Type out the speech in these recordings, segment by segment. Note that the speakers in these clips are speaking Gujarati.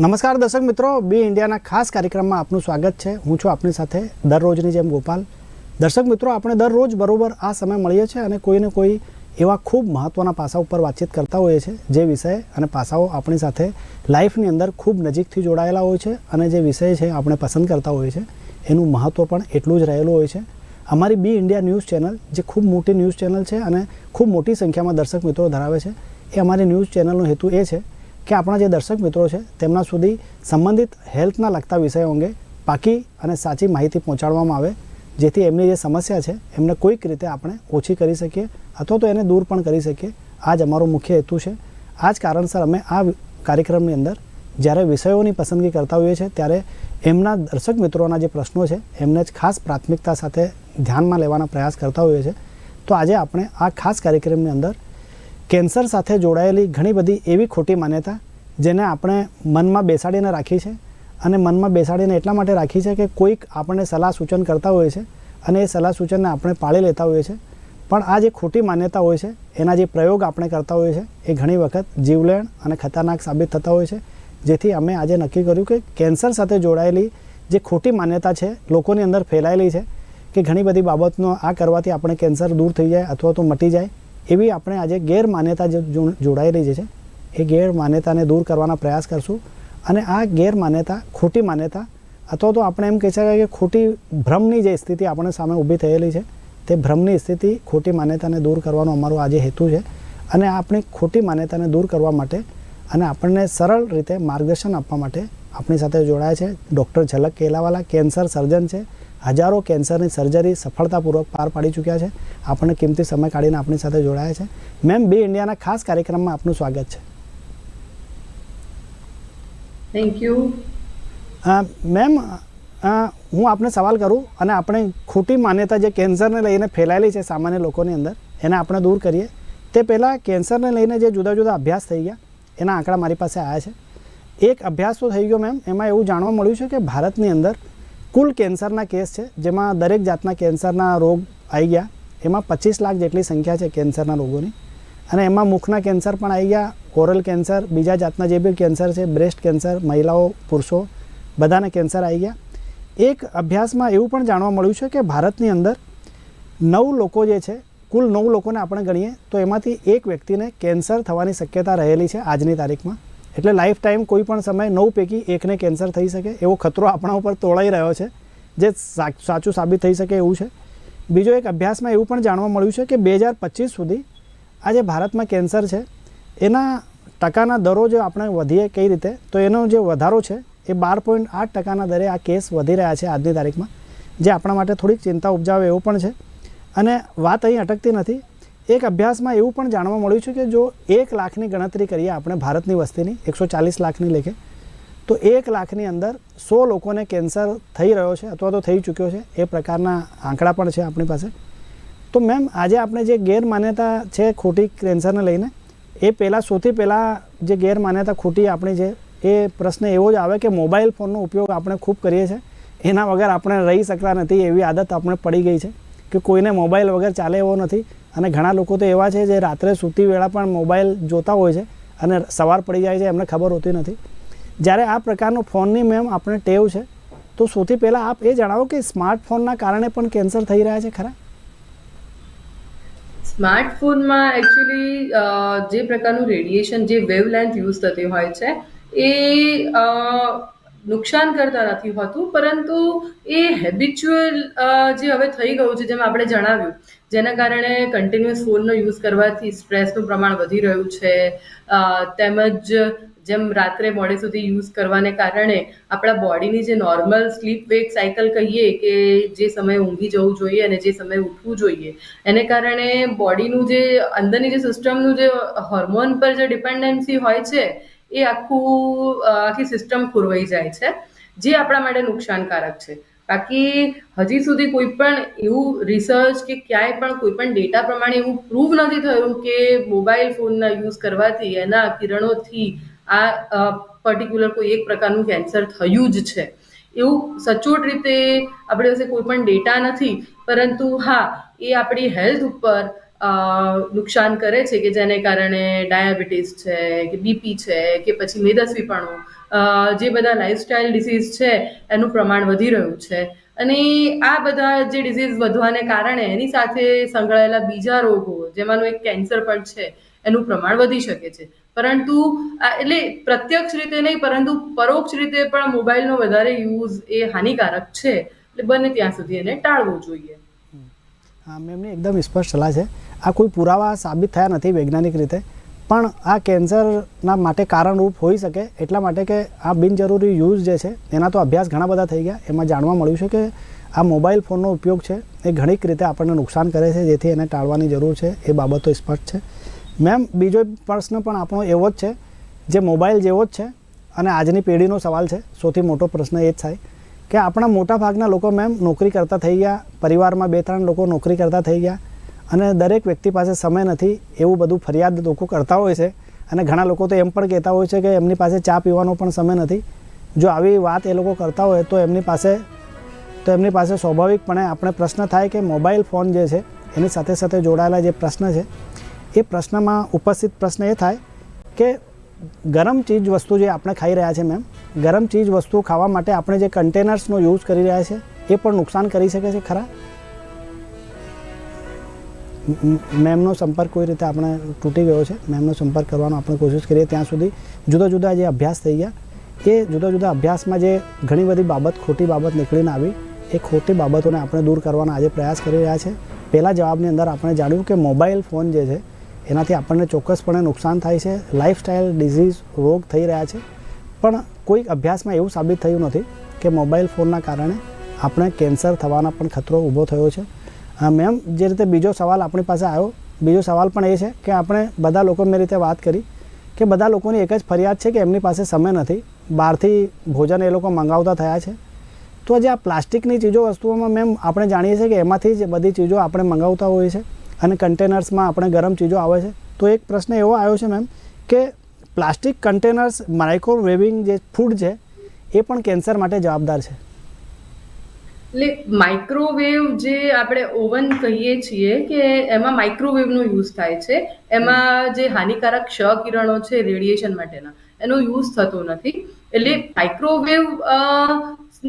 નમસ્કાર દર્શક મિત્રો, બી ઇન્ડિયાના ખાસ કાર્યક્રમમાં આપનું સ્વાગત છે. હું છું આપની સાથે દરરોજની જેમ ગોપાલ. દર્શક મિત્રો, આપણે દરરોજ બરોબર આ સમય મળીએ છીએ અને કોઈને કોઈ એવા ખૂબ મહત્ત્વના પાસા ઉપર વાતચીત કરતા હોઈએ છીએ, જે વિષય અને પાસાઓ આપણી સાથે લાઈફની અંદર ખૂબ નજીકથી જોડાયેલા હોય છે અને જે વિષય છે આપણે પસંદ કરતા હોઈએ છીએ, એનું મહત્ત્વ પણ એટલું જ રહેલું હોય છે. અમારી બી ઇન્ડિયા ન્યૂઝ ચેનલ, જે ખૂબ મોટી ન્યૂઝ ચેનલ છે અને ખૂબ મોટી સંખ્યામાં દર્શક મિત્રો ધરાવે છે, એ અમારી ન્યૂઝ ચેનલનો હેતુ એ છે કે આપણા જે દર્શક મિત્રો છે, તેમના સુધી સંબંધિત હેલ્થના લગતા વિષયો અંગે પાકી અને સાચી માહિતી પહોંચાડવામાં આવે, જેથી એમની જે સમસ્યા છે, એમને કોઈક રીતે આપણે ઓછી કરી શકીએ અથવા તો એને દૂર પણ કરી શકીએ. આ જ અમારો મુખ્ય હેતુ છે. આ જ કારણસર અમે આ કાર્યક્રમની અંદર જ્યારે વિષયોની પસંદગી કરતા હોઈએ છીએ, ત્યારે એમના દર્શક મિત્રોના જે પ્રશ્નો છે, એમને જ ખાસ પ્રાથમિકતા સાથે ધ્યાનમાં લેવાના પ્રયાસ કરતા હોઈએ છીએ. તો આજે આપણે આ ખાસ કાર્યક્રમની અંદર કેન્સર સાથે જોડાયેલી ઘણી બધી એવી ખોટી માન્યતા જેને આપણે મનમાં બેસાડીને રાખી છે અને મનમાં બેસાડીને એટલા માટે રાખી છે કે કોઈક આપણને સલાહ સૂચન કરતા હોય છે અને એ સલાહ સૂચનને આપણે પાળી લેતા હોઈએ છીએ પણ આ જે ખોટી માન્યતા હોય છે, એના જે પ્રયોગ આપણે કરતા હોઈએ છીએ એ ઘણી વખત જીવલેણ અને ખતરનાક સાબિત થતા હોય છે. જેથી અમે આજે નક્કી કર્યું કે કેન્સર સાથે જોડાયેલી જે ખોટી માન્યતા છે, લોકોની અંદર ફેલાયેલી છે, કે ઘણી બધી બાબતનો આ કરવાથી આપણે કેન્સર દૂર થઈ જાય અથવા તો મટી જાય. એવી આપણે આજે ગેરમાન્યતા જે જોડાઈ જે છે. એ ગેરમાન્યતાને દૂર કરવાના પ્રયાસ કરશું. અને આ ગેરમાન્યતા, ખોટી માન્યતા, અથવા તો આપણે એમ કહી શકાય કે ખોટી ભ્રમની જે સ્થિતિ આપણે સામે ઊભી થયેલી છે, તે ભ્રમની સ્થિતિ ખોટી માન્યતાને દૂર કરવાનો અમારો આજે હેતુ છે. અને આપણી ખોટી માન્યતાને દૂર કરવા માટે અને આપણને સરળ રીતે માર્ગદર્શન આપવા માટે આપણી સાથે જોડાયા છે. ડૉક્ટર ઝલક કેલાવાલા, કેન્સર સર્જન છે. હજારો કેન્સરની સર્જરી સફળતાપૂર્વક પાર પાડી ચૂક્યા છે. આપણને કિંમતી સમય કાઢીને આપણી સાથે જોડાયા છે. મેમ બી ઇન્ડિયાના ખાસ કાર્યક્રમમાં આપનું સ્વાગત છે. થેન્ક યુ મેમ હું આપને સવાલ કરું અને આપણે ખોટી માન્યતા જે કેન્સરને લઈને ફેલાયેલી છે સામાન્ય લોકોની અંદર એને આપણે દૂર કરીએ. તે પહેલાં કેન્સરને લઈને જે જુદા જુદા અભ્યાસ થઈ ગયા એના આંકડા મારી પાસે આવ્યા છે. એક અભ્યાસ તો થઈ ગયો મેમ એમાં એવું જાણવા મળ્યું છે કે ભારતની અંદર કુલ કેન્સરના કેસ છે, જેમાં દરેક જાતના કેન્સરના રોગ આવી ગયા. એમાં પચીસ લાખ જેટલી સંખ્યા છે કેન્સરના રોગોની. અને એમાં મુખના કેન્સર પણ આવી ગયા. ઓરલ કેન્સર, બીજા જાતના જે બી કેન્સર છે, બ્રેસ્ટ કેન્સર, મહિલાઓ, પુરુષો, બધાને કેન્સર આવી ગયા. એક અભ્યાસમાં એવું પણ જાણવા મળ્યું છે કે ભારતની અંદર નવ લોકો જે છે, કુલ નવ લોકોને આપણે ગણીએ, તો એમાંથી એક વ્યક્તિને કેન્સર થવાની શક્યતા રહેલી છે આજની તારીખમાં. એટલે લાઈફ ટાઈમ કોઈ પણ સમયે નવ પૈકી એકને કેન્સર થઈ શકે એવો ખતરો આપણા ઉપર તોળાઈ રહ્યો છે, જે સાચું સાબિત થઈ શકે એવું છે. બીજો એક અભ્યાસમાં એવું પણ જાણવા મળ્યું છે કે બે હજાર પચીસ સુધી આ જે ભારતમાં કેન્સર છે, એના ટકાના દરો જો આપણે વધીએ કઈ રીતે, તો એનો જે વધારો છે, એ બાર પોઈન્ટ આઠ ટકાના દરે આ કેસ વધી રહ્યા છે આજની તારીખમાં, જે આપણા માટે થોડીક ચિંતા ઉપજાવે એવું પણ છે. અને વાત અહીં અટકતી નથી એક અભ્યાસમાં એવું પણ જાણવા મળ્યું છે કે જો એક લાખની ગણતરી કરીએ આપણે ભારતની વસ્તીની, એકસો ચાલીસ લાખની લેખે, તો એક લાખની અંદર સો લોકોને કેન્સર થઈ રહ્યો છે અથવા તો થઈ ચૂક્યો છે, એ પ્રકારના આંકડા પણ છે આપણી પાસે. તો મેમ, આજે આપણે જે ગેરમાન્યતા છે ખોટી કેન્સરને લઈને, એ પહેલાં, સૌથી પહેલાં જે ગેરમાન્યતા ખોટી આપણી છે, એ પ્રશ્ન એવો જ આવે કે મોબાઈલ ફોનનો ઉપયોગ આપણે ખૂબ કરીએ છીએ એના વગર આપણે રહી શકતા નથી એવી આદત આપણે પડી ગઈ છે. કે કોઈને મોબાઈલ વગર ચાલે એવો નથી. અને ઘણા લોકો તો એવા છે જે રાત્રે સૂતી વેળા પણ મોબાઈલ જોતા હોય છે અને સવાર પડી જાય છે, એમને ખબર હોતી નથી. જ્યારે આ પ્રકારનો ફોનની મેમ આપણે ટેવ છે, તો સૌથી પહેલાં આપ એ જણાવો કે સ્માર્ટફોનના કારણે પણ કેન્સર થઈ રહ્યા છે ખરા? સ્માર્ટફોનમાં એકચ્યુઅલી જે પ્રકારનું રેડિયેશન, જે વેવલેન્થ યુઝ થતી હોય છે, એ નુકસાન કરતા નથી હોતું, પરંતુ એ હેબિચ્યુઅલ જે હવે થઈ ગયું છે, જેમ આપણે જણાવ્યું, જેના કારણે કન્ટિન્યુઅસ ફોનનો યુઝ કરવાથી સ્ટ્રેસનું પ્રમાણ વધી રહ્યું છે તેમજ જેમ રાત્રે મોડે સુધી યુઝ કરવાને કારણે આપણા બોડીની જે નોર્મલ સ્લીપ વેક સાયકલ કહીએ કે જે સમયે ઊંઘી જવું જોઈએ અને જે સમયે ઉઠવું જોઈએ, એને કારણે બોડીનું જે અંદરની જે સિસ્ટમનું જે હોર્મોન પર જે ડિપેન્ડન્સી હોય છે એ આખું આખી સિસ્ટમ ખોરવાઈ જાય છે, જે આપણા માટે નુકસાનકારક છે. બાકી હજી સુધી કોઈ પણ એવું રિસર્ચ કે ક્યાંય પણ કોઈ પણ ડેટા પ્રમાણે એવું પ્રૂવ નથી થયું કે મોબાઈલ ફોનના યુઝ કરવાથી, એના કિરણોથી આ પર્ટિક્યુલર કોઈ એક પ્રકારનું કેન્સર થયું જ છે. એવું સચોટ રીતે આપણી પાસે કોઈ પણ ડેટા નથી, પરંતુ હા, એ આપણી હેલ્થ ઉપર નુકસાન કરે છે કે જેને કારણે ડાયાબિટીસ છે, કે બીપી છે, કે પછી મેદસ્વીપણું જે બધા લાઇફસ્ટાઇલ ડિસીઝ છે, એનું પ્રમાણ વધી રહ્યું છે. અને આ બધા જે ડિસીઝ વધવાને કારણે એની સાથે સંકળાયેલા બીજા રોગો, જેમાંનું એક કેન્સર પણ છે, એનું પ્રમાણ વધી શકે છે. પરંતુ એટલે પ્રત્યક્ષ રીતે નહીં, પરંતુ પરોક્ષ રીતે પણ મોબાઈલનો વધારે યુઝ એ હાનિકારક છે. એટલે બને ત્યાં સુધી એને ટાળવો જોઈએ. હા મેમની એકદમ સ્પષ્ટ સલાહ છે. આ કોઈ પુરાવા સાબિત થયા નથી વૈજ્ઞાનિક રીતે, પણ આ કેન્સરના માટે કારણરૂપ હોઈ શકે એટલા માટે કે આ બિનજરૂરી યુઝ જે છે એના તો અભ્યાસ ઘણા બધા થઈ ગયા. એમાં જાણવા મળ્યું છે કે આ મોબાઈલ ફોનનો ઉપયોગ છે, એ ઘણીક રીતે આપણને નુકસાન કરે છે, જેથી એને ટાળવાની જરૂર છે, એ બાબતો સ્પષ્ટ છે. મેમ, બીજો પ્રશ્ન પણ આપણો એવો જ છે, જે મોબાઈલ જેવો જ છે, અને આજની પેઢીનો સવાલ છે, સૌથી મોટો પ્રશ્ન એ જ થાય કે આપણા મોટા ભાગના લોકો મેમ નોકરી કરતા થઈ ગયા, પરિવારમાં બે ત્રણ લોકો નોકરી કરતા થઈ ગયા અને દરેક વ્યક્તિ પાસે સમય નથી, એવું બધું ફરિયાદ લોકો કરતા હોય છે. અને ઘણા લોકો તો એમ પણ કહેતા હોય છે કે એમની પાસે ચા પીવાનો પણ સમય નથી. જો આવી વાત એ લોકો કરતા હોય તો એમની પાસે, તો એમની પાસે સ્વાભાવિકપણે આપણે પ્રશ્ન થાય કે મોબાઈલ ફોન જે છે, એની સાથે સાથે જોડાયેલા જે પ્રશ્ન છે, એ પ્રશ્નમાં ઉપસ્થિત પ્રશ્ન એ થાય કે ગરમ ચીજ વસ્તુ જે આપણે ખાઈ રહ્યા છે મેમ ગરમ ચીજ વસ્તુ ખાવા માટે આપણે જે કન્ટેનર્સનો યુઝ કરી રહ્યા છે, એ પણ નુકસાન કરી શકે છે ખરા? મેમનો સંપર્ક કોઈ રીતે આપણે તૂટી ગયો છે, મેમનો સંપર્ક કરવાનો આપણે કોશિશ કરીએ, ત્યાં સુધી જુદા જુદા જે અભ્યાસ થઈ ગયા, એ જુદા જુદા અભ્યાસમાં જે ઘણી બધી બાબત, ખોટી બાબત નીકળીને આવી, એ ખોટી બાબતોને આપણે દૂર કરવાનો આજે પ્રયાસ કરી રહ્યા છે. પહેલા જવાબની અંદર આપણે જાણ્યું કે મોબાઈલ ફોન જે છે, એનાથી આપણને ચોક્કસપણે નુકસાન થાય છે લાઇફસ્ટાઇલ ડિઝીઝ રોગ થઈ રહ્યા છે. પણ કોઈ અભ્યાસમાં એવું સાબિત થયું નથી કે મોબાઈલ ફોનના કારણે આપણે કેન્સર થવાના પણ ખતરો ઊભો થયો છે. અ, મેમ જે રીતે બીજો સવાલ આપણી પાસે આવ્યો બીજો સવાલ પણ એ છે કે આપણે બધા લોકો મેં રીતે વાત કરી કે બધા લોકોની એક જ ફરિયાદ છે કે એમની પાસે સમય નથી. બહારથી ભોજન એ લોકો મંગાવતા થયા છે. તો જે આ પ્લાસ્ટિકની ચીજો વસ્તુઓમાં મેમ આપણે જાણીએ છીએ કે એમાંથી જ બધી ચીજો આપણે મંગાવતા હોઈએ છે અને કન્ટેનર્સમાં આપણે ગરમ ચીજો આવે છે. તો એક પ્રશ્ન એવો આવ્યો છે મેમ કે પ્લાસ્ટિક કન્ટેનર્સ માઇક્રોવેવિંગ જે ફૂડ છે એ પણ કેન્સર માટે જવાબદાર છે. એટલે માઇક્રોવેવ જે આપણે ઓવન કહીએ છીએ કે એમાં માઇક્રોવેવનો યુઝ થાય છે. એમાં જે હાનિકારક ક્ષ કિરણો છે રેડિયેશન માટેના, એનો યુઝ થતો નથી. એટલે માઇક્રોવેવ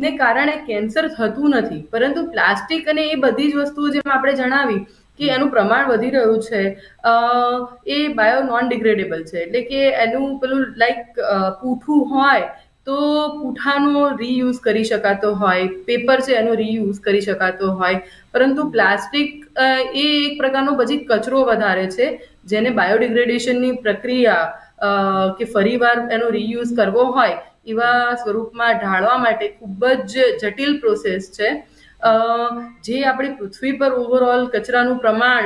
ને કારણે કેન્સર થતું નથી. પરંતુ પ્લાસ્ટિક અને એ બધી જ વસ્તુઓ જેમ આપણે જણાવી કે એનું પ્રમાણ વધી રહ્યું છે એ બાયો નોન ડિગ્રેડેબલ છે. એટલે કે એનું પેલું લાઈક પૂઠું હોય તો પૂઠાનો રીયુઝ કરી શકાતો હોય પેપર છે એનો રીયુઝ કરી શકાતો હોય, પરંતુ પ્લાસ્ટિક એ એક પ્રકારનો પછી કચરો વધારે છે, જેને બાયોડિગ્રેડેશનની પ્રક્રિયા કે ફરીવાર એનો રીયુઝ કરવો હોય, એવા સ્વરૂપમાં ઢાળવા માટે ખૂબ જ જટિલ પ્રોસેસ છે. જે આપણી પૃથ્વી પર ઓવરઓલ કચરાનું પ્રમાણ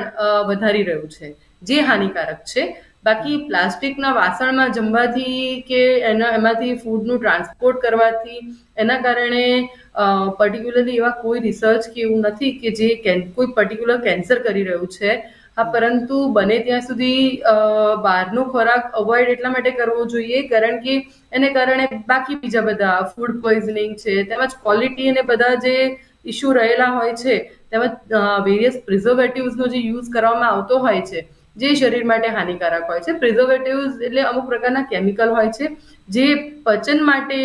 વધારી રહ્યું છે, જે હાનિકારક છે. બાકી પ્લાસ્ટિકના વાસણમાં જમવાથી કે એના, એમાંથી ફૂડનું ટ્રાન્સપોર્ટ કરવાથી, એના કારણે પર્ટિક્યુલરલી એવા કોઈ રિસર્ચ કે એવું નથી કે જે કોઈ પર્ટિક્યુલર કેન્સર કરી રહ્યું છે. હા, પરંતુ બને ત્યાં સુધી બહારનો ખોરાક અવોઇડ એટલા માટે કરવો જોઈએ કારણ કે એને કારણે બાકી બીજા બધા ફૂડ પોઈઝનિંગ છે, તેમજ ક્વોલિટી અને બધા જે ઇશ્યુ રહેલા હોય છે, તેમજ વેરિયસ પ્રિઝર્વેટિવ્સનો જે યુઝ કરવામાં આવતો હોય છે. જે શરીર માટે હાનિકારક હોય છે. પ્રિઝર્વેટિવ્સ એટલે અમુક પ્રકારના કેમિકલ હોય છે, જે પચન માટે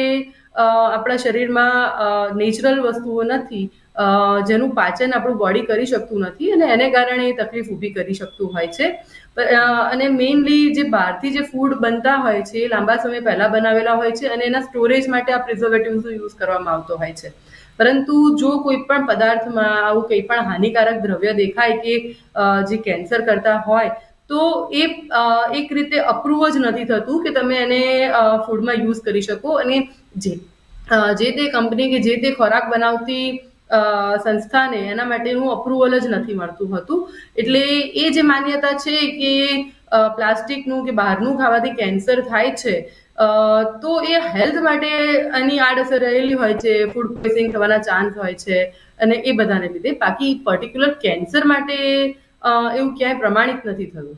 આપણા શરીરમાં નેચરલ વસ્તુઓ નથી જેનું પાચન આપણું બોડી કરી શકતું નથી અને એને કારણે એ તકલીફ ઊભી કરી શકતું હોય છે. અને મેઇનલી જે બહારથી જે ફૂડ બનતા હોય છે, એ લાંબા સમય પહેલાં બનાવેલા હોય છે અને એના સ્ટોરેજ માટે આ પ્રિઝર્વેટિવ્સનો યુઝ કરવામાં આવતો હોય છે. પરંતુ જો કોઈ પણ પદાર્થમાં આવું કંઈ પણ હાનિકારક દ્રવ્ય દેખાય કે જે કેન્સર કરતા હોય, તો એ એક રીતે અપ્રૂવ જ નથી થતું કે તમે એને ફૂડમાં યુઝ કરી શકો અને જે જે તે કંપની કે જે તે ખોરાક બનાવતી સંસ્થાને એના માટેનું અપ્રુવલ જ નથી મળતું હતું. એટલે એ જે માન્યતા છે કે પ્લાસ્ટિકનું કે બહારનું ખાવાથી કેન્સર થાય છે તો એ હેલ્થ માટે આની આડઅસર રહેલી હોય છે, ફૂડ પોઈઝનિંગ થવાના ચાન્સ હોય છે અને એ બધાને લીધે. બાકી પર્ટિક્યુલર કેન્સર માટે એવું ક્યાંય પ્રમાણિત નથી થયું.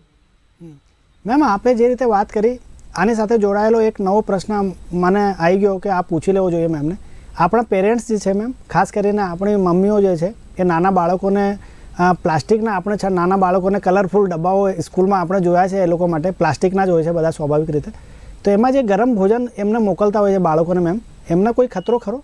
મેમ, આપે જે રીતે વાત કરી, આની સાથે જોડાયેલો એક નવો પ્રશ્ન મને આવી ગયો કે આ પૂછી લેવો જોઈએ મેમને. આપણા પેરેન્ટ્સ જે છે મેમ, ખાસ કરીને આપણી મમ્મીઓ જે છે, એ નાના બાળકોને પ્લાસ્ટિકના આપણે નાના બાળકોને કલરફુલ ડબ્બાઓ સ્કૂલમાં આપણે જોયા છે એ લોકો માટે. પ્લાસ્ટિકના જ હોય છે બધા સ્વાભાવિક રીતે. તો એમાં જે ગરમ ભોજન એમને મોકલતા હોય છે બાળકોને મેમ એમને કોઈ ખતરો ખરો?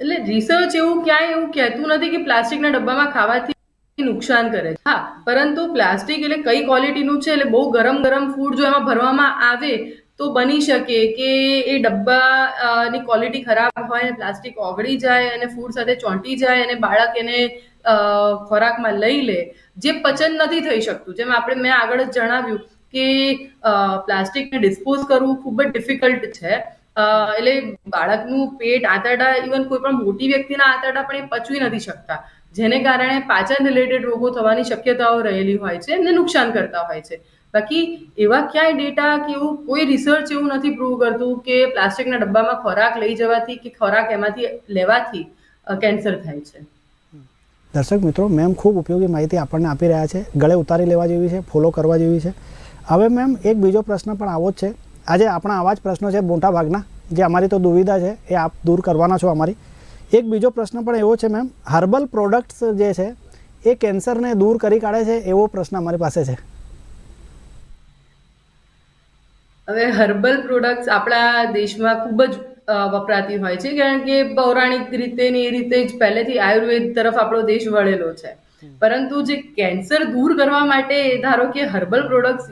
એટલે રિસર્ચ એવું ક્યાંય એવું કહેતું નથી કે પ્લાસ્ટિકના ડબ્બામાં ખાવાથી નુકસાન કરે છે. હા, પરંતુ પ્લાસ્ટિક એટલે કઈ ક્વોલિટીનું છે? એટલે બહુ ગરમ ગરમ ફૂડ જો એમાં ભરવામાં આવે તો બની શકે કે એ ડબ્બાની ક્વોલિટી ખરાબ હોય પ્લાસ્ટિક ઓગળી જાય અને ફૂડ સાથે ચોંટી જાય અને બાળક એને ખોરાકમાં લઈ લે, જે પચન નથી થઈ શકતું. જેમ આપણે, મેં આગળ જ જણાવ્યું કે પ્લાસ્ટિકને ડિસ્પોઝ કરવું ખૂબ જ ડિફિકલ્ટ છે. એટલે બાળકનું પેટ આંતરડા, ઇવન કોઈ પણ મોટી વ્યક્તિના આંતરડા પણ એ પચવી નથી શકતા. જેને કારણે પાચન રિલેટેડ રોગો થવાની શક્યતાઓ રહેલી હોય છે એમને નુકસાન કરતા હોય છે. બાકી એવા ક્યાંય ડેટા કે એવું કોઈ રિસર્ચ એવું નથી પ્રૂવ કરતું કે પ્લાસ્ટિકના ડબ્બામાં ખોરાક લઈ જવાથી કે ખોરાક એમાંથી લેવાથી કેન્સર થાય છે. દર્શક મિત્રો મેમ ખૂબ ઉપયોગી માહિતી આપણને આપી રહ્યા છે. ગળે ઉતારી લેવા જેવી છે ફોલો કરવા જેવી છે. હવે મેમ એક બીજો પ્રશ્ન પણ આવો જ છે. આજે આપણા આવા જ પ્રશ્નો છે મોટા ભાગના જે અમારી તો દુવિધા છે, એ આપ દૂર કરવાના છો અમારી. એક બીજો પ્રશ્ન પણ એવો છે મેમ હર્બલ પ્રોડક્ટ્સ જે છે, એ કેન્સરને દૂર કરી કાઢે છે, એવો પ્રશ્ન અમારી પાસે છે. હવે હર્બલ પ્રોડક્ટ્સ આપણા દેશમાં ખૂબ જ વપરાતી હોય છે, કારણ કે પૌરાણિક રીતે ને એ રીતે જ પહેલેથી આયુર્વેદ તરફ આપણો દેશ વળેલો છે. પરંતુ જે કેન્સર દૂર કરવા માટે ધારો કે હર્બલ પ્રોડક્ટ્સ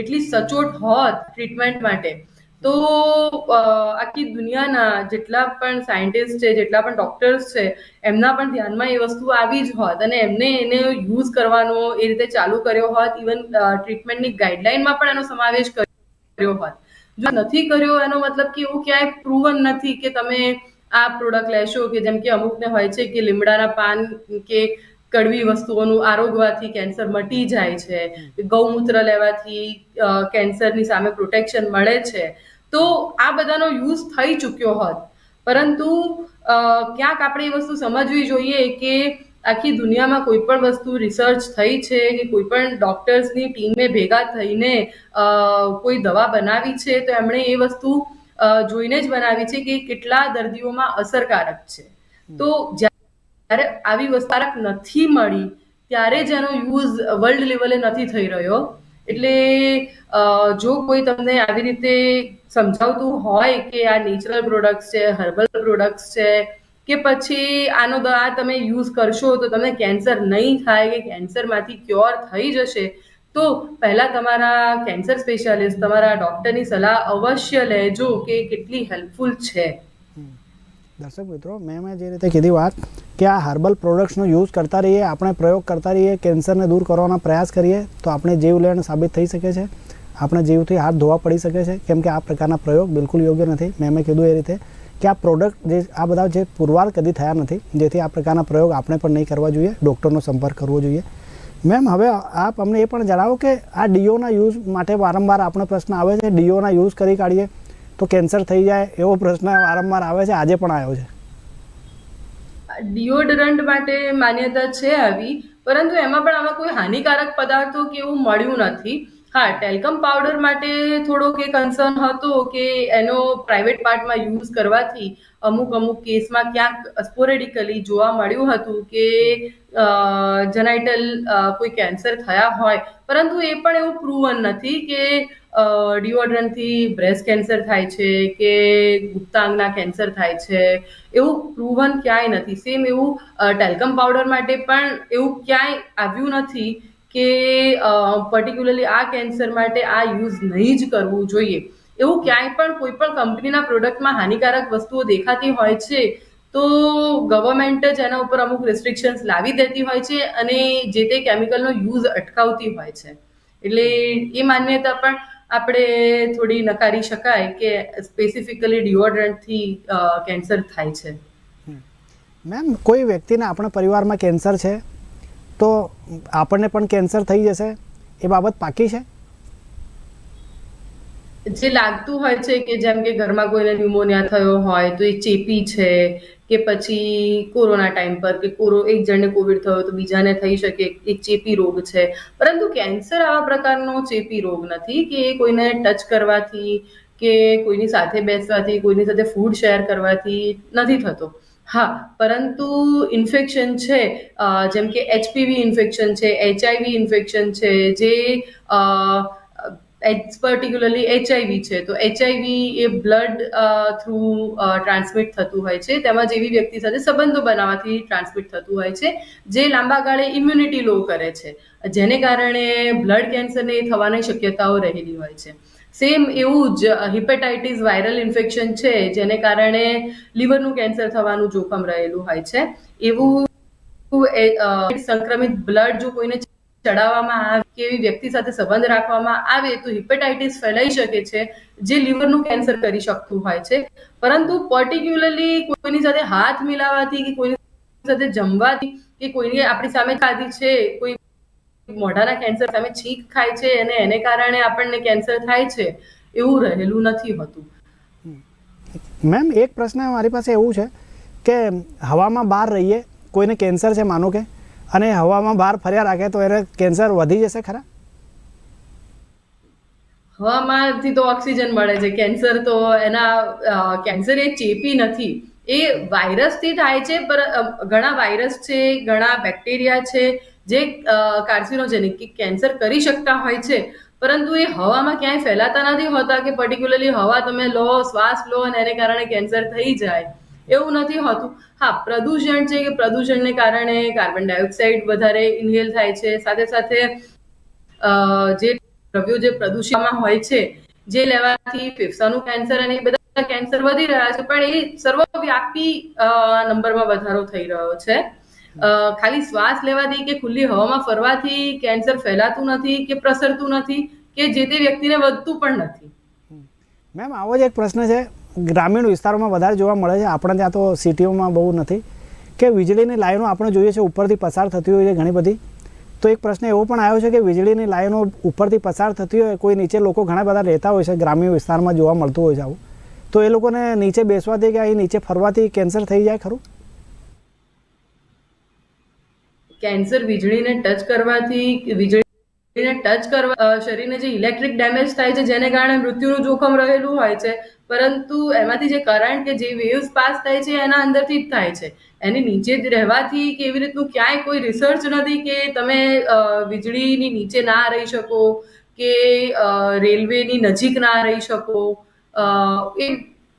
એટલી સચોટ હોત ટ્રીટમેન્ટ માટે, તો આખી દુનિયાના જેટલા પણ સાયન્ટિસ્ટ છે, જેટલા પણ ડોક્ટર્સ છે, એમના પણ ધ્યાનમાં એ વસ્તુ આવી જ હોત અને એમને એને યુઝ કરવાનો એ રીતે ચાલુ કર્યો હોત, ઇવન ટ્રીટમેન્ટની ગાઈડલાઇનમાં પણ એનો સમાવેશ કર્યો હોત. જો નથી કર્યો, એનો મતલબ કે એવું ક્યાંય પ્રૂવન નથી કે તમે આ પ્રોડક્ટ લેશો કે જેમ કે અમુકને હોય છે કે લીમડાના પાન કે કડવી વસ્તુઓનું આરોગવાથી કેન્સર મટી જાય છે ગૌમૂત્ર લેવાથી કેન્સરની સામે પ્રોટેક્શન મળે છે. તો આ બધાનો યુઝ થઈ ચૂક્યો હોત. પરંતુ ક્યાંક આપણે એ વસ્તુ સમજવી જોઈએ કે આખી દુનિયામાં કોઈ પણ વસ્તુ રિસર્ચ થઈ છે કે કોઈ પણ ડોક્ટર્સની ટીમે ભેગા થઈને કોઈ દવા બનાવી છે તો એમણે એ વસ્તુ જોઈને જ બનાવી છે કે કેટલા દર્દીઓમાં અસરકારક છે. તો જ્યારે આવી વસ્તુ નથી મળી ત્યારે જ એનો યુઝ વર્લ્ડ લેવલે નથી થઈ રહ્યો. એટલે જો કોઈ તમને આવી રીતે સમજાવતું હોય કે આ નેચરલ પ્રોડક્ટ્સ છે હર્બલ પ્રોડક્ટ્સ છે કે પછી આનો દવા તમે યુઝ કરશો તો તમને કેન્સર નહીં થાય કે કેન્સરમાંથી ક્યોર થઈ જશે, તો પહેલાં તમારા કેન્સર સ્પેશિયાલિસ્ટ, તમારા ડૉક્ટરની સલાહ અવશ્ય લેજો કે કેટલી હેલ્પફુલ છે. દર્શક મિત્રો, મેં મેં જે રીતે કીધી વાત કે આ હર્બલ પ્રોડક્ટ્સનો યુઝ કરતા રહીએ, આપણે પ્રયોગ કરતા રહીએ, કેન્સરને દૂર કરવાના પ્રયાસ કરીએ, તો આપણે જીવલેણ સાબિત થઈ શકે છે. આપણે જીવથી હાથ ધોવા પડી શકે છે. કેમ કે આ પ્રકારના પ્રયોગ બિલકુલ યોગ્ય નથી. મેં મેં કીધું એ રીતે. કે આ પ્રોડક્ટ જે આ બધા જે પુરવાર કદી થયા નથી, જેથી આ પ્રકારના પ્રયોગ આપણે પણ નહીં કરવા જોઈએ ડૉક્ટરનો સંપર્ક કરવો જોઈએ. મેમ હવે આપ અમને એ પણ જણાવો કે આ ડીઓના યુઝ માટે વારંવાર આપણો પ્રશ્ન આવે છે ડીઓના યુઝ કરી કાઢીએ તો કેન્સર થઈ જાય એવો પ્રશ્ન વારંવાર આવે છે, આજે પણ આવ્યો છે. ડિયોડરન્ટ માટે માન્યતા છે આવી, પરંતુ એમાં પણ આમાં કોઈ હાનિકારક પદાર્થો કે એવું મળ્યું નથી. હા, ટેલ્કમ પાવડર માટે થોડોક એ કન્સર્ન હતો કે એનો પ્રાઇવેટ પાર્ટમાં યુઝ કરવાથી અમુક અમુક કેસમાં ક્યાંક સ્પોરેડિકલી જોવા મળ્યું હતું કે જનાઇટલ કોઈ કેન્સર થયા હોય. પરંતુ એ પણ એવું પ્રૂવન નથી કે ડિઓડરન્ટથી બ્રેસ્ટ કેન્સર થાય છે કે ગુપ્તાંગના કેન્સર થાય છે. એવું પ્રૂવન ક્યાંય નથી. સેમ એવું ટેલ્કમ પાવડર માટે પણ એવું ક્યાંય આવ્યું નથી કે પર્ટિક્યુલરલી આ કેન્સર માટે આ યુઝ નહીં જ કરવું જોઈએ. એવું ક્યાંય પણ કોઈ પણ કંપનીના પ્રોડક્ટમાં હાનિકારક વસ્તુઓ દેખાતી હોય છે, તો ગવર્મેન્ટ જ એના ઉપર અમુક રિસ્ટ્રિક્શન્સ લાવી દેતી હોય છે અને જે તે કેમિકલનો યુઝ અટકાવતી હોય છે. એટલે એ માન્યતા પણ આપણે થોડી નકારી શકાય કે સ્પેસિફિકલી ડિઓડરન્ટથી કેન્સર થાય છે. મેમ કોઈ વ્યક્તિને આપણા પરિવારમાં કેન્સર છે? તો આપણને પણ કેન્સર થઈ જશે. એ બાબત પાકી છે? જે લાગતું હોય છે કે જેમ કે ઘરમાં કોઈને ન્યુમોનિયા થયો હોય તો એ ચેપી છે કે પછી કોરોના ટાઈમ પર કે કોરો એક જણને કોવિડ થયો તો બીજાને થઈ શકે એ ચેપી રોગ છે. પરંતુ કેન્સર આવા પ્રકારનો ચેપી રોગ નથી કે એ કોઈને ટચ કરવાથી કે કોઈની સાથે બેસવાથી, કોઈની સાથે ફૂડ શેર કરવાથી નથી થતો. હા, પરંતુ ઇન્ફેક્શન છે જેમ કે એચપીવી ઇન્ફેક્શન છે એચઆઈવી ઇન્ફેક્શન છે, જે પર્ટિક્યુલરલી એચઆઈવી છે, તો એચઆઈવી એ બ્લડ થ્રુ ટ્રાન્સમિટ થતું હોય છે. તેમાં જેવી વ્યક્તિ સાથે સંબંધો બનાવવાથી ટ્રાન્સમિટ થતું હોય છે, જે લાંબા ગાળે ઇમ્યુનિટી લો કરે છે. જેને કારણે બ્લડ કેન્સરને થવાની શક્યતાઓ રહેલી હોય છે. સેમ એવું જ હિપેટાઇટિસ વાયરલ ઇન્ફેક્શન છે, જેને કારણે લીવરનું કેન્સર થવાનું જોખમ રહેલું હોય છે. એવું સંક્રમિત બ્લડ જો કોઈને ચડાવવામાં આવે કે એવી વ્યક્તિ સાથે સંબંધ રાખવામાં આવે, તો હિપેટાઇટિસ ફેલાઈ શકે છે, જે લીવરનું કેન્સર કરી શકતું હોય છે. પરંતુ પર્ટિક્યુલરલી કોઈની સાથે હાથ મિલાવવાથી કે કોઈની સાથે જમવાથી કે કોઈની આપણી સામે ખાધી છે, કોઈ મોઢાના કેન્સર સામે છીંક ખાય છે અને એને કારણે આપણને કેન્સર થાય છે એવું રહેલું નથી હોતું. મેમ એક પ્રશ્ન મારી પાસે એવું છે કે હવામાં બહાર રહીએ કોઈને કેન્સર છે માનો કે અને હવામાં બહાર ફર્યા રાખે તો એને કેન્સર વધી જશે ખરા? હવામાંથી તો ઓક્સિજન મળે છે કેન્સર તો એના કેન્સર એ ચેપી નથી. એ વાયરસથી થાય છે પર ઘણા વાયરસ છે ઘણા બેક્ટેરિયા છે જે કાર્સિનોજેનિક કે કેન્સર કરી શકતા હોય છે, પરંતુ એ હવામાં ક્યાંય ફેલાતા નથી હોતા કે પર્ટિક્યુલરલી હવા તમે લો, શ્વાસ લો અને એને કારણે કેન્સર થઈ જાય, એવું નથી હોતું. હા, પ્રદૂષણ છે કે પ્રદૂષણને કારણે કાર્બન ડાયોક્સાઇડ વધારે ઇન્હેલ થાય છે, સાથે સાથે જે દ્રવ્યો જે પ્રદૂષણમાં હોય છે, જે લેવાથી ફેફસાનું કેન્સર અને બધા કેન્સર વધી રહ્યા છે, પણ એ સર્વવ્યાપી નંબરમાં વધારો થઈ રહ્યો છે. ખાલી શ્વાસ લેવાથી કે ખુલ્લી હવામાં ફરવાથી કેન્સર ફેલાતું નથી કે પ્રસરતું નથી કે જે તે વ્યક્તિને વધતું પણ નથી? મેમ, આવો જ એક પ્રશ્ન છે. ગ્રામીણ વિસ્તારોમાં વધારે જોવા મળે છે. આપણે ત્યાં તો સિટીઓમાં બહુ નથી. કે વીજળીની લાઈનો આપણે જોઈએ છે, ઉપરથી પસાર થતી હોય છે ઘણી બધી. તો એક પ્રશ્ન એવો પણ આવ્યો છે કે વીજળીની લાઈનો ઉપરથી પસાર થતી હોય, કોઈ નીચે લોકો ઘણા બધા રહેતા હોય છે ગ્રામ્ય વિસ્તારમાં જોવા મળતું હોય છે આવું. તો એ લોકોને નીચે બેસવાથી કે અહીં નીચે ફરવાથી કેન્સર થઈ જાય ખરું? કેન્સર વીજળીને ટચ કરવાથી વીજળીને ટચ કરવા શરીરને જે ઇલેક્ટ્રિક ડેમેજ થાય છે, જેને કારણે મૃત્યુનું જોખમ રહેલું હોય છે. પરંતુ એમાંથી જે કરંટ કે જે વેવ્સ પાસ થાય છે, એના અંદરથી જ થાય છે. એની નીચે જ રહેવાથી કે એવી રીતનું ક્યાંય કોઈ રિસર્ચ નથી કે તમે વીજળીની નીચે ના રહી શકો કે રેલવેની નજીક ના રહી શકો. એ,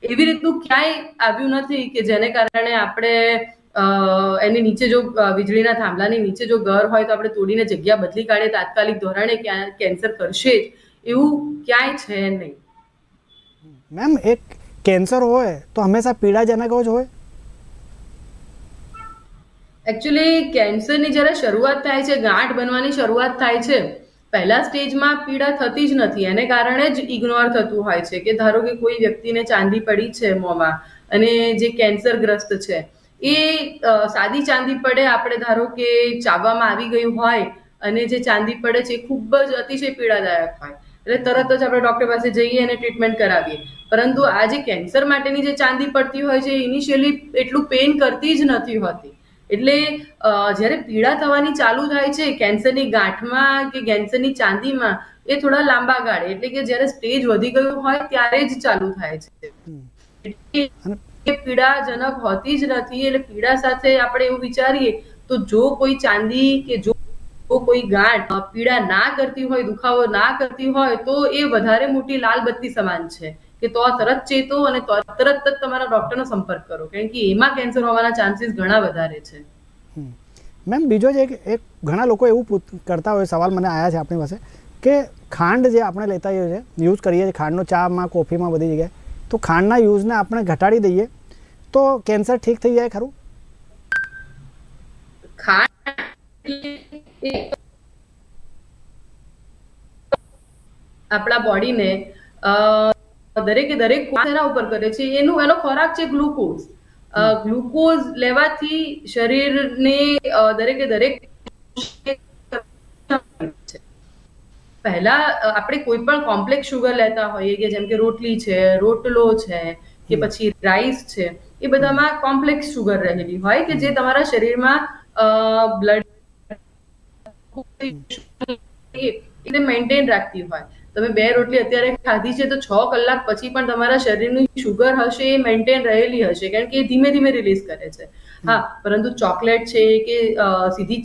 એવી રીતનું ક્યાંય આવ્યું નથી કે જેને કારણે આપણે એની નીચે જો વીજળીના થાંભલાની નીચે જો ઘર હોય તો આપણે તોડીને જગ્યા બદલી કાઢીએ તાત્કાલિક ધોરણે ક્યાં કેન્સર કરશે જ એવું ક્યાંય છે નહીં. મેમ એક કેન્સર હોય તો હંમેશા પીડાજનક જ હોય? એકચ્યુઅલી કેન્સરની જ્યારે શરૂઆત થાય છે ગાંઠ બનવાની શરૂઆત થાય છે પહેલા સ્ટેજમાં પીડા થતી જ નથી. એને કારણે જ ઇગ્નોર થતું હોય છે કે ધારો કે કોઈ વ્યક્તિને ચાંદી પડી છે મોંમાં અને જે કેન્સરગ્રસ્ત છે. એ સાદી ચાંદી પડે આપણે ધારો કે ચાવવામાં આવી ગયું હોય અને જે ચાંદી પડે છે એ ખૂબ જ અતિશય પીડાદાયક હોય. એટલે તરત જ આપણે ડૉક્ટર પાસે જઈએ અને ટ્રીટમેન્ટ કરાવીએ. પરંતુ આ જે કેન્સર માટેની જે ચાંદી પડતી હોય છે ઇનિશિયલી એટલું પેઇન કરતી જ નથી હોતી. એટલે જ્યારે પીડા થવાની ચાલુ થાય છે કેન્સરની ગાંઠમાં કે કેન્સરની ચાંદીમાં એ થોડા લાંબા ગાળે. એટલે કે જ્યારે સ્ટેજ વધી ગયું હોય ત્યારે જ ચાલુ થાય છે. પીડાજનક હોતી જ નથી, એટલે પીડા સાથે આપણે એવું વિચારીએ, તો જો કોઈ ચાંદી કે જો કોઈ ગાંઠ પીડા ના કરતી હોય, દુખાવો ના કરતી હોય, તો એ વધારે મોટી લાલ બત્તી સમાન છે. કે તો તરત ચેતો અને તરત જ તમારા ડોક્ટરનો સંપર્ક કરો. કારણ કે એમાં કેન્સર હોવાના ચાન્સીસ ઘણા વધારે છે. મેમ બીજો જ એક ઘણા લોકો એવું કરતા હોય, સવાલ મને આવ્યા છે આપણી પાસે, કે ખાંડ જે આપણે લેતા હોઈએ છીએ, યુઝ કરીએ છીએ, ખાંડનો ચામાં કોફીમાં બધી જગ્યાએ, તો ખાંડના યુઝને આપણે ઘટાડી દઈએ તો કેન્સર ઠીક થઈ જાય ખરું? આપણા બોડીને દરેકે દરેક એના ઉપર કરે છે. એનું એનો ખોરાક છે ગ્લુકોઝ. ગ્લુકોઝ લેવાથી શરીરને દરેકે દરેક પહેલા આપણે કોઈ પણ કોમ્પ્લેક્સ શુગર લેતા હોઈએ કે જેમ કે રોટલી છે રોટલો છે કે પછી રાઈસ છે. એ બધામાં કોમ્પ્લેક્સ શુગર રહેલી હોય કે જે તમારા શરીરમાં બ્લડ એને મેન્ટેન રાખતી હોય. તમે બે રોટલી અત્યારે ખાધી છે તો છ કલાક પછી પણ તમારા શરીરની શુગર હશે એ મેન્ટેન રહેલી હશે, કારણ કે એ ધીમે ધીમે રિલીઝ કરે છે. હા, પરંતુ ચોકલેટ છે કે સીધી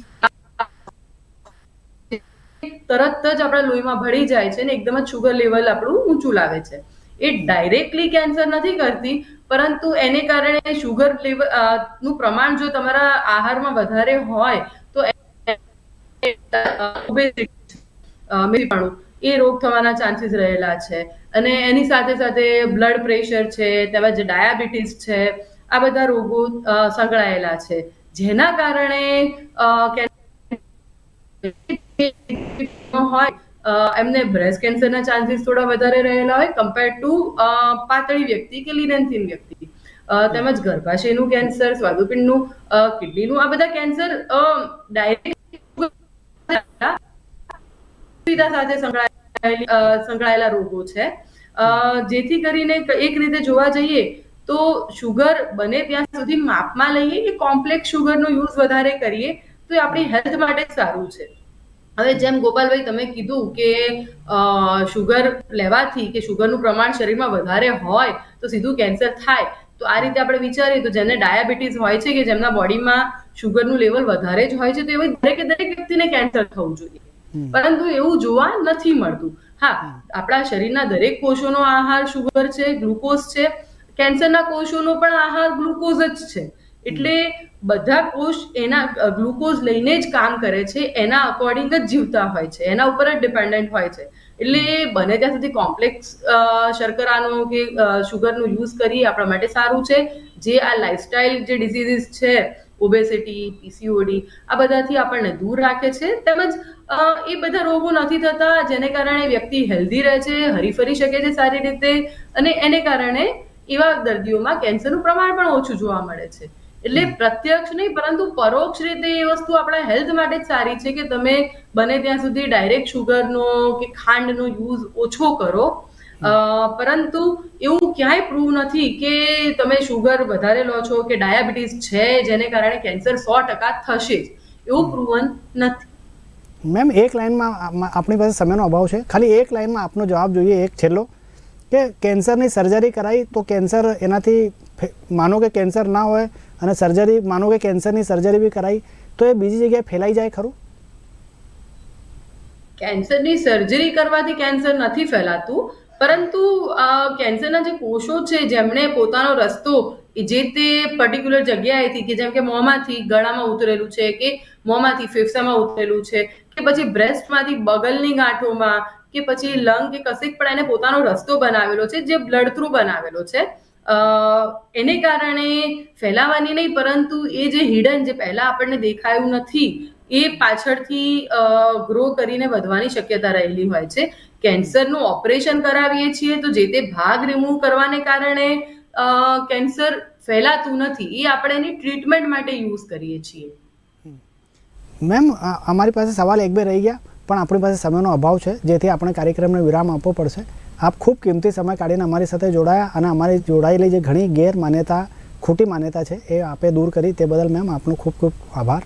તરત જ આપણા લોહીમાં ભળી જાય છે ને એકદમ જ શુગર લેવલ આપણું ઊંચું લાવે છે. એ ડાયરેક્ટલી કેન્સર નથી કરતી પરંતુ એને કારણે શુગર લેવલનું પ્રમાણ જો તમારા આહારમાં વધારે હોય, તો એ- રોગ થવાના ચાન્સીસ રહેલા છે. અને એની સાથે સાથે બ્લડ પ્રેશર છે, તેમજ ડાયાબિટીસ છે, આ બધા રોગો સંકળાયેલા છે. જેના કારણે હોય એમને બ્રેસ્ટ કેન્સરના ચાન્સીસ થોડા વધારે રહેલા હોય કમ્પેર ટુ પાતળી વ્યક્તિ કે લીનનથીન વ્યક્તિ. તેમજ ગર્ભાશયનું કેન્સર સ્વાદુપિંડનું કિડનીનું, આ બધા કેન્સર ડાયરેક્ટ સાથે સંકળાયેલી રોગો છે. જેથી કરીને એક રીતે જોવા જઈએ તો શુગર બને ત્યાં સુધી માપમાં લઈએ કે કોમ્પ્લેક્સ શુગરનો યુઝ વધારે કરીએ તો આપણી હેલ્થ માટે સારું છે. હવે જેમ ગોપાલભાઈ તમે કીધું કે શુગર લેવાથી કે શુગરનું પ્રમાણ શરીરમાં વધારે હોય તો સીધું કેન્સર થાય. તો આ રીતે આપણે વિચારીએ તો જેમને ડાયાબિટીસ હોય છે કે જેમના બોડીમાં શુગરનું લેવલ વધારે જ હોય છે તો એવા દરેકે દરેક વ્યક્તિને કેન્સર થવું જોઈએ. પરંતુ એવું જોવા નથી મળતું. હા આપણા શરીરના દરેક કોષોનો આહાર શુગર છે ગ્લુકોઝ છે. કેન્સરના કોષોનો પણ આહાર ગ્લુકોઝ જ છે. એટલે બધા કોષ એના ગ્લુકોઝ લઈને જ કામ કરે છે, એના અકોર્ડિંગ જ જીવતા હોય છે, એના ઉપર જ ડિપેન્ડન્ટ હોય છે. એટલે બને ત્યાં સુધી કોમ્પ્લેક્સ શર્કરાનો કે શુગરનું યુઝ કરી આપણા માટે સારું છે. જે આ લાઇફસ્ટાઇલ જે ડિસીઝીસ છે ઓબેસિટી પીસીઓડી આ બધાથી આપણને દૂર રાખે છે. તેમજ એ બધા રોગો નથી થતા જેને કારણે વ્યક્તિ હેલ્ધી રહે છે હરીફરી શકે છે સારી રીતે અને એને કારણે એવા દર્દીઓમાં કેન્સરનું પ્રમાણ પણ ઓછું જોવા મળે છે. એટલે પ્રત્યક્ષ નહીં પરંતુ પરોક્ષ રીતે એ વસ્તુ આપણા હેલ્થ માટે જ સારી છે કે તમે બને ત્યાં સુધી ડાયરેક્ટ શુગરનો કે ખાંડનો યુઝ ઓછો કરો. પરંતુ એવું ક્યાંય પ્રૂવ નથી કે તમે શુગર વધારે લો છો કે ડાયાબિટીસ છે જેને કારણે કેન્સર સો ટકા થશે જ. એવું પ્રૂવન નથી. મેમ એક લાઇનમાં આપણી પાસે સમયનો અભાવ છે. ખાલી એક લાઇનમાં આપનો જવાબ જોઈએ એક છેલ્લો. કે કેન્સરની સર્જરી કરાવી તો કેન્સર એનાથી માનો કે કેન્સર ના હોય અને સર્જરી માનો કે કેન્સરની સર્જરી બી કરાવી તો એ બીજી જગ્યાએ ફેલાઈ જાય ખરું? કેન્સરની સર્જરી કરવાથી કેન્સર નથી ફેલાતું, પરંતુ કેન્સરના જે કોષો છે, જેમણે પોતાનો રસ્તો જે તે પર્ટિક્યુલર જગ્યાએથી, કે જેમ કે મોંમાંથી ગળામાં ઉતરેલું છે કે મોંમાંથી ફેફસામાં ઉતરેલું છે કે પછી બ્રેસ્ટમાંથી બગલની ગાંઠોમાં કે પછી લંગ કે કશીક પણ એને પોતાનો રસ્તો બનાવેલો છે, જે બ્લડ થ્રુ બનાવેલો છે. એને કારણે ફેલાવાની નહીં, પરંતુ એ જે હિડન જે પહેલાં આપણને દેખાયું નથી, એ પાછળથી ગ્રો કરીને વધવાની શક્યતા રહેલી હોય છે. કેન્સરનું ઓપરેશન કરાવીએ છીએ તો જે તે ભાગ રિમૂવ કરવાને કારણે કેન્સર ફેલાતું નથી, એ આપણે એની ટ્રીટમેન્ટ માટે યુઝ કરીએ છીએ. મેમ અમારી પાસે સવાલ એક બે રહી ગયા, પણ આપણી પાસે સમયનો અભાવ છે, જેથી આપણે કાર્યક્રમને વિરામ આપવો પડશે. આપ ખૂબ કિંમતી સમય કાઢીને અમારી સાથે જોડાયા અને અમારી જોડાયેલી જે ઘણી ગેરમાન્યતા, ખોટી માન્યતા છે, એ આપે દૂર કરી તે બદલ મેમ આપનો ખૂબ ખૂબ આભાર.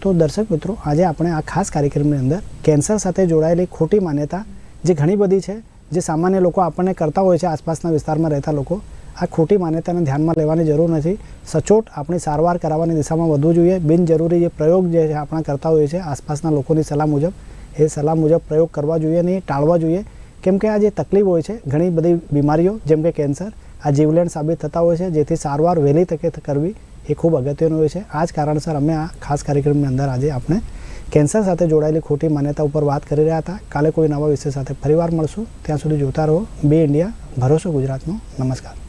તો દર્શક મિત્રો, આજે આપણે આ ખાસ કાર્યક્રમની અંદર કેન્સર સાથે જોડાયેલી ખોટી માન્યતા, જે ઘણી બધી છે, જે સામાન્ય લોકો આપણને કરતા હોય છે, આસપાસના વિસ્તારમાં રહેતા લોકો આ ખોટી માન્યતાને ધ્યાનમાં લેવાની જરૂર નથી. સચોટ આપણી સારવાર કરાવવાની દિશામાં વધવું જોઈએ. બિનજરૂરી જે પ્રયોગ જે છે આપણા કરતા હોઈએ છીએ આસપાસના લોકોની સલાહ મુજબ. એ સલાહ મુજબ પ્રયોગ કરવા જોઈએ નહીં ટાળવા જોઈએ. કેમ કે આ જે તકલીફ હોય છે, ઘણી બધી બીમારીઓ, જેમ કે કેન્સર, આ જીવલેણ સાબિત થતા હોય છે, જેથી સારવાર વહેલી તકે કરવી એ ખૂબ અગત્યનું હોય છે. આ જ કારણસર અમે આ ખાસ કાર્યક્રમની અંદર આજે આપણે કેન્સર સાથે જોડાયેલી ખોટી માન્યતા ઉપર વાત કરી રહ્યા હતા. કાલે કોઈ નવા વિષય સાથે ફરીવાર મળશું. ત્યાં સુધી જોતા રહો. બે ઇન્ડિયા. ભરોસો ગુજરાતનો. નમસ્કાર.